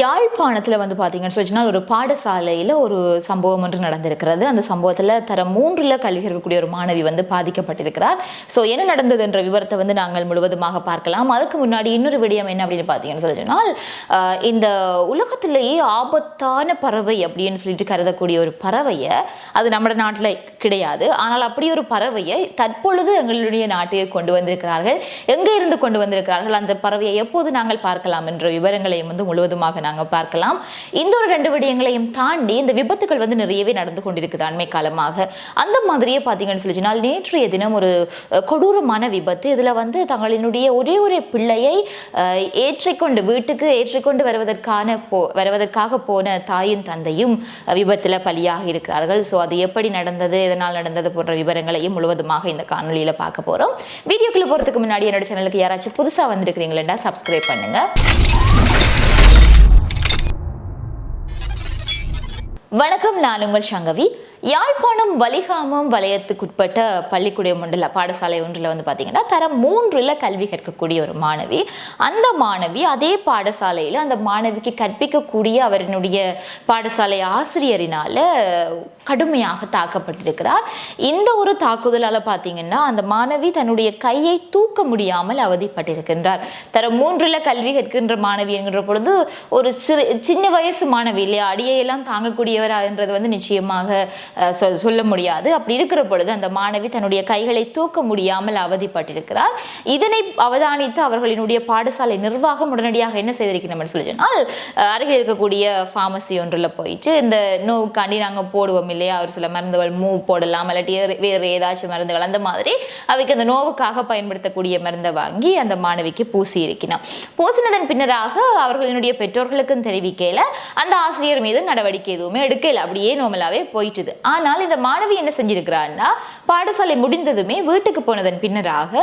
யாழ்ப்பாணத்தில் வந்து பார்த்தீங்கன்னு சொன்னால் ஒரு பாடசாலையில் ஒரு சம்பவம் ஒன்று நடந்திருக்கிறது. அந்த சம்பவத்தில் தர மூன்றில் கல்வி கற்கக்கூடிய ஒரு மாணவி வந்து பாதிக்கப்பட்டிருக்கிறார். ஸோ என்ன நடந்தது என்ற விவரத்தை வந்து நாங்கள் முழுவதுமாக பார்க்கலாம். அதுக்கு முன்னாடி இன்னொரு விடயம் என்ன அப்படின்னு பார்த்தீங்கன்னு சொல்லி சொன்னால் இந்த உலகத்திலேயே ஆபத்தான பறவை அப்படின்னு சொல்லிட்டு கருதக்கூடிய ஒரு பறவையை அது நம்ம நாட்டில் கிடையாது. ஆனால் அப்படி ஒரு பறவையை தற்பொழுது எங்களுடைய நாட்டுக்கு கொண்டு வந்திருக்கிறார்கள். எங்கே இருந்து கொண்டு வந்திருக்கிறார்கள்? அந்த பறவையை எப்போது நாங்கள் பார்க்கலாம் என்ற விவரங்களையும் வந்து முழுவதுமாக நாங்கள் பார்க்கலாம். இந்த ஒரு ரெண்டு விடயங்களையும் தாண்டி இந்த விபத்துகள் வந்து நிறையவே நடந்து கொண்டிருக்குது அண்மை காலமாக. அந்த மாதிரியே பார்த்தீங்கன்னு சொல்லி சொன்னால் நேற்றைய தினம் ஒரு கொடூரமான விபத்து. இதில் வந்து தங்களினுடைய ஒரே ஒரு பிள்ளையை ஏற்றிக்கொண்டு வீட்டுக்கு ஏற்றிக்கொண்டு வருவதற்கான போ வருவதற்காக போன தாயும் தந்தையும் விபத்தில் பலியாக இருக்கிறார்கள். ஸோ அது எப்படி நடந்தது எதனால் நடந்தது போன்ற விவரங்களையும் முழுவதுமாக இந்த காணொலியில் பார்க்க போகிறோம் வீடியோக்குள்ளே போகிறதுக்கு முன்னாடி என்னோட சேனலுக்கு யாராச்சும் புதுசாக வந்திருக்கிறீங்களா சப்ஸ்கிரைப் பண்ணுங்க. வணக்கம் நான் உங்கள் சங்கவி யாழ்ப்பாணம் வலிகாமம் வலயத்துக்குட்பட்ட பள்ளிக்கூட மண்டல பாடசாலை ஒன்றில் வந்து பார்த்தீங்கன்னா தரம் மூன்றில் கல்வி கற்கக்கூடிய ஒரு மாணவி. அந்த மாணவி அதே பாடசாலையில் அந்த மாணவிக்கு கற்பிக்கக்கூடிய அவரினுடைய பாடசாலை ஆசிரியரினால கடுமையாக தாக்கப்பட்டிருக்கிறார். இந்த ஒரு தாக்குதலால் பார்த்தீங்கன்னா அந்த மாணவி தன்னுடைய கையை தூக்க முடியாமல் அவதிப்பட்டிருக்கின்றார். தரம் மூன்றில் கல்வி கற்கின்ற மாணவி என்கின்ற பொழுது ஒரு சிறு சின்ன வயசு மாணவி இல்லையா? அடியையெல்லாம் தாங்கக்கூடியவரா என்றது வந்து நிச்சயமாக சொல் சொல்ல முடியாது. அப்படி இருக்கிற பொழுது அந்த மாணவி தன்னுடைய கைகளை தூக்க முடியாமல் அவதிப்பட்டிருக்கிறார். இதனை அவதானித்து அவர்களினுடைய பாடசாலை நிர்வாகம் உடனடியாக என்ன செய்திருக்கணும்னு சொல்லி சொன்னால் அருகில் இருக்கக்கூடிய ஃபார்மசி ஒன்றில் போயிட்டு இந்த நோவுக்காண்டி நாங்கள் போடுவோம் இல்லையா? ஒரு சில மருந்துகள் மூ போடலாம் இல்லாட்டி வேறு- ஏதாச்சும் மருந்துகள் அந்த மாதிரி அவைக்கு அந்த நோவுக்காக பயன்படுத்தக்கூடிய மருந்தை வாங்கி அந்த மாணவிக்கு பூசி இருக்கிறான். பூசினதன் பின்னராக அவர்களினுடைய பெற்றோர்களுக்கும் தெரிவிக்கையில அந்த ஆசிரியர் மீது நடவடிக்கை எதுவுமே எடுக்கல. அப்படியே நோமலாவே போயிட்டுது. ஆனால் இந்த மாணவி என்ன செஞ்சிருக்கிறான்னா பாடசாலை முடிந்ததுமே வீட்டுக்கு போனதன் பின்னராக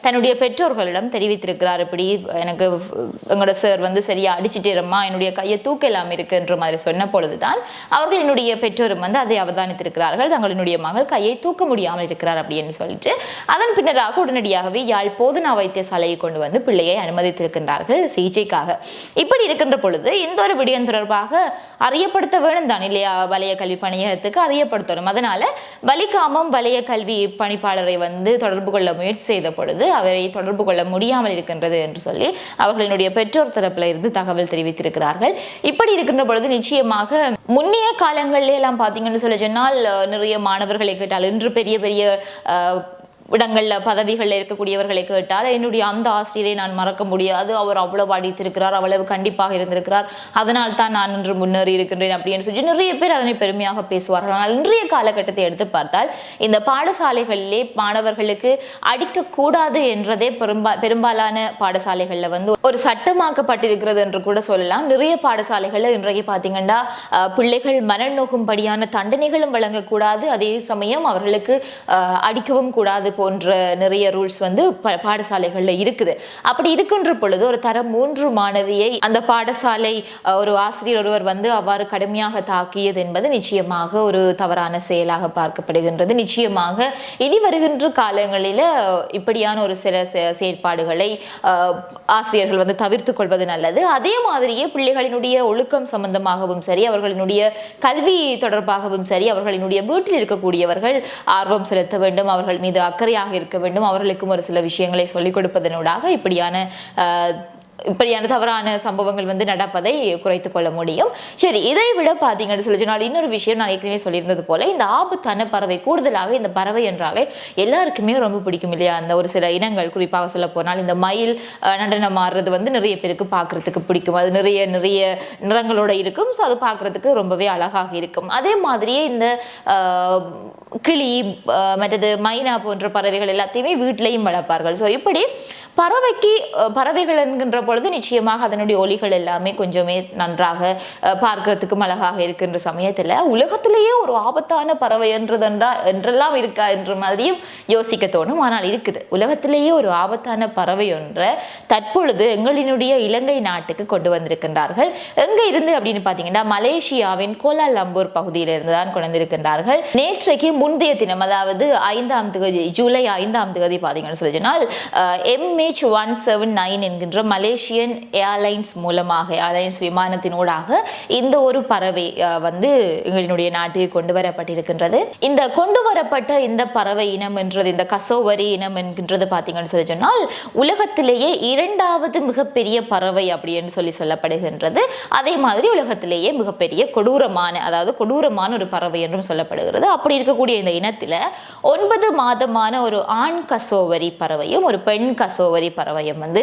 தன்னுடைய பெற்றோர்களிடம் தெரிவித்திருக்கிறார். இப்படி எனக்கு எங்களோட சார் வந்து சரியா அடிச்சுட்டேரம்மா என்னுடைய கையை தூக்கலாம் இருக்குன்ற மாதிரி சொன்ன பொழுதுதான் அவர்கள் என்னுடைய பெற்றோரும் வந்து அதை அவதானித்திருக்கிறார்கள். தங்களினுடைய மகள் கையை தூக்க முடியாமல் இருக்கிறார் அப்படின்னு சொல்லிட்டு அதன் பின்னராக உடனடியாகவே யாழ் போதனா வைத்தியசாலையை கொண்டு வந்து பிள்ளையை அனுமதித்திருக்கின்றார்கள் சிகிச்சைக்காக. இப்படி இருக்கின்ற பொழுது இந்த ஒரு விடயம் தொடர்பாக அறியப்படுத்த வேணும் தான் இல்லையா? வலய கல்வி பணியகத்துக்கு அறியப்படுத்தணும். அதனால வலிகாமம் வலய கல்வி பணிப்பாளரை வந்து தொடர்பு கொள்ள முயற்சி செய்த பொழுது அவரை தொடர்பு கொள்ள முடியாமல் இருக்கின்றது என்று சொல்லி அவர்களினுடைய பெற்றோர் தரப்புல இருந்து தகவல் தெரிவித்திருக்கிறார்கள். இப்படி இருக்கின்ற பொழுது நிச்சயமாக முன்னைய காலங்களிலே எல்லாம் பார்த்தீங்கன்னு சொல்ல சொன்னால் நிறைய மாணவர்களை கேட்டால் இன்று பெரிய பெரிய அஹ், இடங்களில் பதவிகளில் இருக்கக்கூடியவர்களை கேட்டால் என்னுடைய அந்த ஆசிரியரை நான் மறக்க முடியாது. அவர் அவ்வளவு அடித்திருக்கிறார் அவ்வளவு கண்டிப்பாக இருந்திருக்கிறார். அதனால் தான் நான் இன்று முன்னேறி இருக்கின்றேன் அப்படின்னு சொல்லி நிறைய பேர் அதனை பெருமையாக பேசுவார்கள். ஆனால் இன்றைய காலகட்டத்தை எடுத்து பார்த்தால் இந்த பாடசாலைகளிலே மாணவர்களுக்கு அடிக்கக்கூடாது என்றதே பெரும்பா பெரும்பாலான பாடசாலைகளில் வந்து ஒரு சட்டமாக்கப்பட்டிருக்கிறது என்று கூட சொல்லலாம். நிறைய பாடசாலைகளில் இன்றைக்கு பார்த்தீங்கன்னா பிள்ளைகள் பிள்ளைகள் மனநோகும்படியான தண்டனைகளும் வழங்கக்கூடாது. அதே சமயம் அவர்களுக்கு அடிக்கவும் கூடாது. போன்ற நிறைய ரூல்ஸ் வந்து ப- இருக்குது. அப்படி இருக்கின்ற பொழுது ஒரு தரம் மூன்று மாணவியை அந்த பாடசாலை ஒரு ஆசிரியர் ஒருவர் வந்து அவ்வாறு கடுமையாக தாக்கியது என்பது நிச்சயமாக ஒரு தவறான செயலாக பார்க்கப்படுகின்றது. நிச்சயமாக இனி வருகின்ற காலங்களில் இப்படியான ஒரு சில செ- செயற்பாடுகளை ஆசிரியர்கள் வந்து தவிர்த்து கொள்வது நல்லது. அதே மாதிரியே பிள்ளைகளினுடைய ஒழுக்கம் சம்பந்தமாகவும் சரி அவர்களினுடைய கல்வி தொடர்பாகவும் சரி அவர்களினுடைய வீட்டில் இருக்கக்கூடியவர்கள் ஆர்வம் செலுத்த வேண்டும். அவர்கள் மீது அக்கறை அக்கறையாக இருக்க வேண்டும். அவர்களுக்கும் ஒரு சில விஷயங்களை சொல்லிக் கொடுப்பதனூடாக இப்படியான இப்படியான தவறான சம்பவங்கள் வந்து நடப்பதை குறைத்து கொள்ள முடியும். சரி இதை விட பார்த்தீங்கன்னு சொல்லி சொன்னால் இன்னொரு விஷயம் நான் ஏற்கனவே சொல்லியிருந்தது போல இந்த ஆபத்தான பறவை கூடுதலாக இந்த பறவை என்றாலே எல்லாருக்குமே ரொம்ப பிடிக்கும் இல்லையா? அந்த ஒரு சில இனங்கள் குறிப்பாக சொல்ல போனால் இந்த மயில் நடனம் ஆடுறது வந்து நிறைய பேருக்கு பார்க்கறதுக்கு பிடிக்கும். அது நிறைய நிறைய நிறங்களோட இருக்கும். ஸோ அது பார்க்கறதுக்கு ரொம்பவே அழகாக இருக்கும். அதே மாதிரியே இந்த கிளி மற்றது மைனா போன்ற பறவைகள் எல்லாத்தையுமே வீட்டிலையும் வளர்ப்பார்கள். ஸோ இப்படி பறவைக்கு பறவைகள் என்கின்ற பொழுது நிச்சயமாக அதனுடைய ஒலிகள் எல்லாமே கொஞ்சமே நன்றாக பார்க்கறதுக்கும் அழகாக இருக்கின்ற சமயத்தில் உலகத்திலேயே ஒரு ஆபத்தான பறவை என்றதென்றா என்றெல்லாம் இருக்கா என்ற மாதிரியும் யோசிக்க தோணும். ஆனால் இருக்குது. உலகத்திலேயே ஒரு ஆபத்தான பறவை ஒன்றை தற்பொழுது எங்களினுடைய இலங்கை நாட்டுக்கு கொண்டு வந்திருக்கின்றார்கள். எங்க இருந்து அப்படின்னு பார்த்தீங்கன்னா மலேசியாவின் கோலாலம்பூர் பகுதியிலிருந்து தான் கொண்டு வந்திருக்கின்றார்கள். நேற்றைக்கு முந்தைய தினம் அதாவது ஐந்தாம் தேதி ஜூலை ஐந்தாம் தேதி பார்த்தீங்கன்னு சொல்லி சொன்னால் M MH one seven nine என்கின்ற மலேசியன் ஏர்லைன்ஸ் மூலமாக ஏர்லைன்ஸ் விமானத்தினூடாக இந்த ஒரு பறவை வந்து எங்களுடைய நாட்டில் கொண்டு வரப்பட்டிருக்கின்றது. இந்த கொண்டு வரப்பட்ட இந்த பறவை இனம் என்றது இந்த கசோவரி இனம் என்கின்றது பார்த்தீங்கன்னு சொல்லி சொன்னால் உலகத்திலேயே இரண்டாவது மிகப்பெரிய பறவை அப்படின்னு சொல்லி சொல்லப்படுகின்றது. அதே மாதிரி உலகத்திலேயே மிகப்பெரிய கொடூரமான அதாவது கொடூரமான ஒரு பறவை என்றும் சொல்லப்படுகிறது. அப்படி இருக்கக்கூடிய இந்த இனத்தில் ஒன்பது மாதமான ஒரு ஆண் கசோவரி பறவையும் ஒரு பெண் கசோ கசோவரி பறவையம் வந்து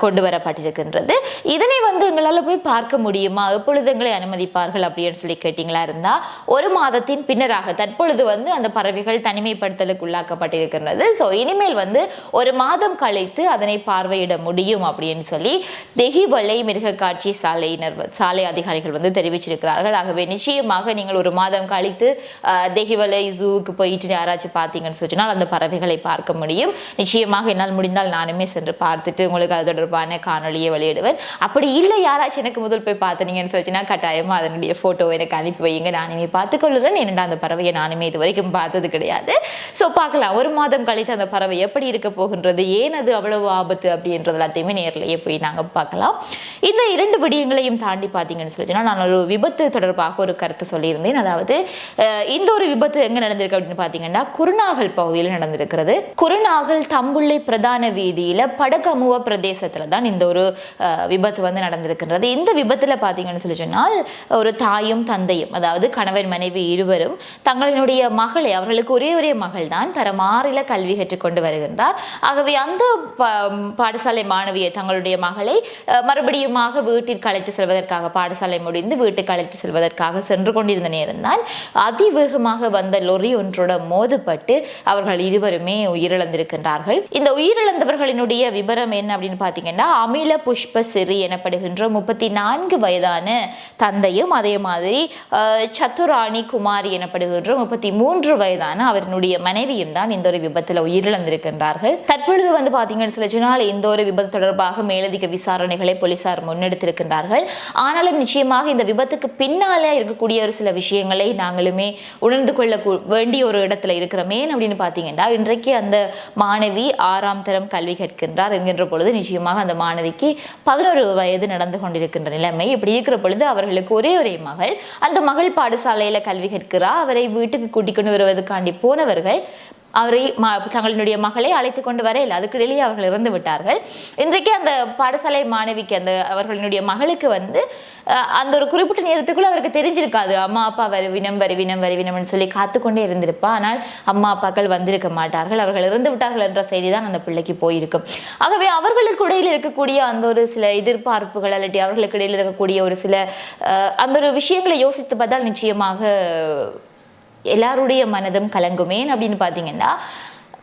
கொண்டு வரப்பட்டிருக்கின்றது இதனை வந்து எங்களால் போய் பார்க்க முடியுமா? எப்பொழுது எங்களை அனுமதிப்பார்கள் அப்படின்னு சொல்லி கேட்டிங்களா இருந்தால் ஒரு மாதத்தின் பின்னராக தற்பொழுது வந்து அந்த பறவைகள் தனிமைப்படுத்தலுக்கு உள்ளாக்கப்பட்டிருக்கின்றது. ஸோ இனிமேல் வந்து ஒரு மாதம் கழித்து அதனை பார்வையிட முடியும் அப்படின்னு சொல்லி தெஹிவலை மிருக காட்சி சாலையினர் சாலை அதிகாரிகள் வந்து தெரிவிச்சிருக்கிறார்கள். ஆகவே நிச்சயமாக நீங்கள் ஒரு மாதம் கழித்து அஹ், தெஹிவலை ஜூவுக்கு போயிட்டு யாராச்சும் பார்த்தீங்கன்னு சொன்னால் அந்த பறவைகளை பார்க்க முடியும். நிச்சயமாக என்னால் முடிந்தால் நானும் சென்று பார்த்துட்டு உங்களுக்கு அது தொடர்பான காணொலியை வெளியிடுவேன் அப்படி இல்லை யாராச்சும் எனக்கு முதல் போய் பார்த்துனீங்கன்னு சொல்லிச்சுன்னா கட்டாயமாக அதனுடைய ஃபோட்டோ எனக்கு அனுப்பி வைங்க நானுமே பார்த்துக்கொள்ளுறேன். என்னடா அந்த பறவையை நானுமே இது வரைக்கும் பார்த்தது கிடையாது. ஸோ பார்க்கலாம். ஒரு மாதம் கழித்து அந்த பறவை எப்படி இருக்க போகின்றது? ஏன் அது அவ்வளவு ஆபத்து அப்படின்றது எல்லாத்தையுமே நேர்லயே போய் நாங்கள் பார்க்கலாம். இந்த இரண்டு விடயங்களையும் தாண்டி பார்த்தீங்கன்னு சொல்லிச்சுன்னா நான் ஒரு விபத்து தொடர்பாக ஒரு கருத்து சொல்லியிருந்தேன். அதாவது இந்த ஒரு விபத்து எங்கே நடந்திருக்கு அப்படின்னு பார்த்தீங்கன்னா குருநாகல் பகுதியில் நடந்திருக்கிறது. குருநாகல் தம்புள்ளை பிரதான வீதி பகுதியில் படகமுவ பிரதேசத்தில் தான் இந்த ஒரு விபத்து வந்து நடந்திருக்கின்றது. இந்த விபத்தில் பார்த்தீங்கன்னு சொல்லி சொன்னால் ஒரு தாயும் தந்தையும் அதாவது கணவன் மனைவி இருவரும் தங்களினுடைய மகளை அவர்களுக்கு ஒரே ஒரே மகள் தான் தரமாறில கல்வி கற்றுக்கொண்டு வருகின்றார். ஆகவே அந்த பாடசாலை மாணவியை தங்களுடைய மகளை மறுபடியுமாக வீட்டிற்கு அழைத்து செல்வதற்காக பாடசாலை முடிந்து வீட்டுக்கு அழைத்து செல்வதற்காக சென்று கொண்டிருந்த நேரம்தான் அதிவேகமாக வந்த லொரி ஒன்றோட மோதப்பட்டு அவர்கள் இருவருமே உயிரிழந்திருக்கின்றார்கள். இந்த பெண்ணுடைய விபரம் என்ன அப்படின்னு பார்த்தீங்கன்னா அமில புஷ்ப சிறி எனப்படுகின்ற முப்பத்தி நான்கு வயதான தந்தையும் அதே மாதிரி சத்துராணி குமாரி எனப்படுகின்ற முப்பத்தி மூன்று வயதான அவரினுடைய மனைவியும் தான் இந்த ஒரு விபத்தில் உயிரிழந்திருக்கின்றார்கள். தற்பொழுது வந்து பார்த்தீங்கன்னு சொல்லி சொன்னால் இந்த ஒரு விபத்து தொடர்பாக மேலதிக விசாரணைகளை போலீசார் முன்னெடுத்திருக்கின்றார்கள். ஆனாலும் நிச்சயமாக இந்த விபத்துக்கு பின்னால இருக்கக்கூடிய ஒரு சில விஷயங்களை நாங்களுமே உணர்ந்து கொள்ள வேண்டிய ஒரு இடத்துல இருக்கிறோமே. அப்படின்னு பார்த்தீங்கன்னா இன்றைக்கு அந்த மாணவி ஆறாம் தரம் கல்வி கேட்கின்றார் என்கின்ற பொழுது நிச்சயமாக அந்த மாணவிக்கு பதினோரு வயது நடந்து கொண்டிருக்கின்ற நிலைமை. இப்படி இருக்கிற பொழுது அவர்களுக்கு ஒரே ஒரே மகள். அந்த மகள் பாடசாலையில கல்வி கற்கிறார் அவரை வீட்டுக்கு கூட்டிக் கொண்டு வருவதற்காண்டி போனவர்கள் அவரை ம- தங்களுடைய மகளை அழைத்து கொண்டு வரையில் அதுக்கிடையிலேயே அவர்கள் இறந்து விட்டார்கள். இன்றைக்கு அந்த பாடசாலை மாணவிக்கு அந்த அவர்களுடைய மகளுக்கு வந்து அந்த ஒரு குறிப்பிட்ட நேரத்துக்குள்ள அவருக்கு தெரிஞ்சிருக்காது. அம்மா அப்பா வருவினம் வருவினம் வருவினம்னு சொல்லி காத்துக்கொண்டே இருந்திருப்பா. ஆனால் அம்மா அப்பாக்கள் வந்திருக்க மாட்டார்கள். அவர்கள் இறந்து விட்டார்கள் என்ற செய்தி தான் அந்த பிள்ளைக்கு போயிருக்கும். ஆகவே அவர்களுக்கு இடையில் இருக்கக்கூடிய அந்த ஒரு சில எதிர்பார்ப்புகள் அல்லாட்டி அவர்களுக்கு இடையில் இருக்கக்கூடிய ஒரு சில அந்த ஒரு விஷயங்களை யோசித்து பார்த்தால் நிச்சயமாக எல்லாருடைய மனதும் கலங்குமேன் அப்படின்னு பார்த்தீங்கன்னா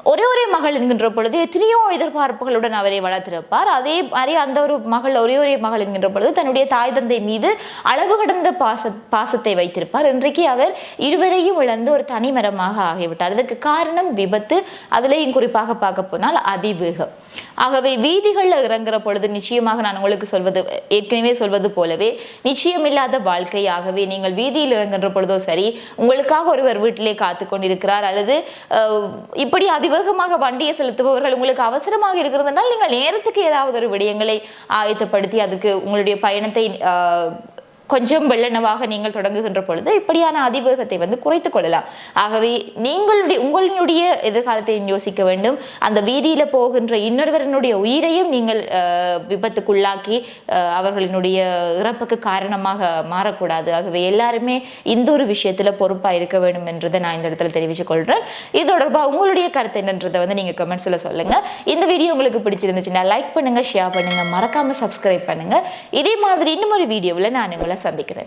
ஒரே ஒரே மகள் என்கின்ற பொழுது எத்தனையோ எதிர்பார்ப்புகளுடன் அவரை வளர்த்திருப்பார். அதே மாதிரி அந்த ஒரு மகள் ஒரே ஒரே மகள் என்கின்ற பொழுது தன்னுடைய தாய் தந்தை மீது அளவு கடந்த பாச பாசத்தை வைத்திருப்பார். இன்றைக்கு அவர் இருவரையும் இழந்து ஒரு தனிமரமாக ஆகிவிட்டார். இதற்கு காரணம் விபத்து. அதிலேயும் குறிப்பாக பார்க்க போனால் அதிவேகம். ஆகவே வீதிகளில் இறங்குற பொழுது நிச்சயமாக நான் உங்களுக்கு சொல்வது ஏற்கனவே சொல்வது போலவே நிச்சயமில்லாத வாழ்க்கையாகவே நீங்கள் வீதியில் இறங்குகின்ற பொழுதோ சரி உங்களுக்காக ஒருவர் வீட்டிலே காத்து கொண்டிருக்கிறார் அல்லது அஹ், இப்படி வேகமாக வண்டியை செலுத்துபவர்கள் உங்களுக்கு அவசரமாக இருக்கிறதுனால் நீங்கள் நேரத்துக்கு ஏதாவது ஒரு விடயங்களை ஆயத்தப்படுத்தி அதுக்கு உங்களுடைய பயணத்தை கொஞ்சம் வெள்ளனவாக நீங்கள் தொடங்குகின்ற பொழுது இப்படியான அதிவேகத்தை வந்து குறைத்துக் கொள்ளலாம். ஆகவே நீங்களுடைய உங்களுடைய எதிர்காலத்தை யோசிக்க வேண்டும். அந்த வீதியில போகின்ற இன்னொருவரனுடைய உயிரையும் நீங்கள் விபத்துக்குள்ளாக்கி அவர்களினுடைய இறப்புக்கு காரணமாக மாறக்கூடாது. ஆகவே எல்லாருமே இந்த ஒரு விஷயத்துல பொறுப்பா இருக்க வேண்டும் என்றதை நான் இந்த இடத்துல தெரிவித்துக் கொள்றேன். இது தொடர்பாக உங்களுடைய கருத்து என்னன்றதை வந்து நீங்க கமெண்ட்ஸ்ல சொல்லுங்க. இந்த வீடியோ உங்களுக்கு பிடிச்சிருந்துச்சுன்னா லைக் பண்ணுங்க ஷேர் பண்ணுங்க மறக்காம சப்ஸ்கிரைப் பண்ணுங்க. இதே மாதிரி இன்னும் ஒரு வீடியோவில் நான் உங்களை சந்திக்கிறேன்